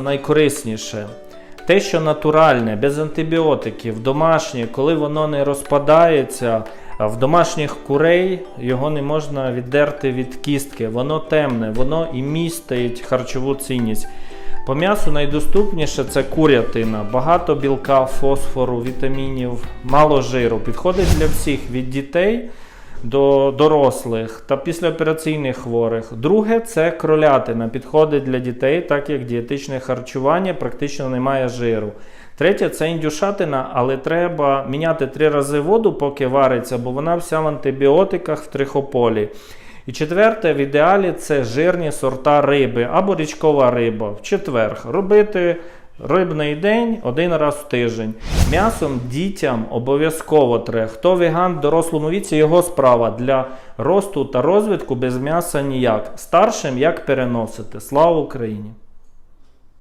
найкорисніше. Те, що натуральне, без антибіотиків, домашнє, коли воно не розпадається, в домашніх курей його не можна віддерти від кістки. Воно темне, воно і містить харчову цінність. По м'ясу найдоступніше це курятина. Багато білка, фосфору, вітамінів, мало жиру. Підходить для всіх від дітей до дорослих та післяопераційних хворих. Друге це кролятина. Підходить для дітей, так як дієтичне харчування практично не має жиру. Третє це індюшатина, але треба міняти три рази воду, поки вариться, бо вона вся в антибіотиках в трихополі. І четверте, в ідеалі це жирні сорта риби або річкова риба. В четверг робити рибний день один раз в тиждень. М'ясом дітям обов'язково треба. Хто веган в дорослому віці, його справа для росту та розвитку без м'яса ніяк. Старшим як переносити. Слава Україні!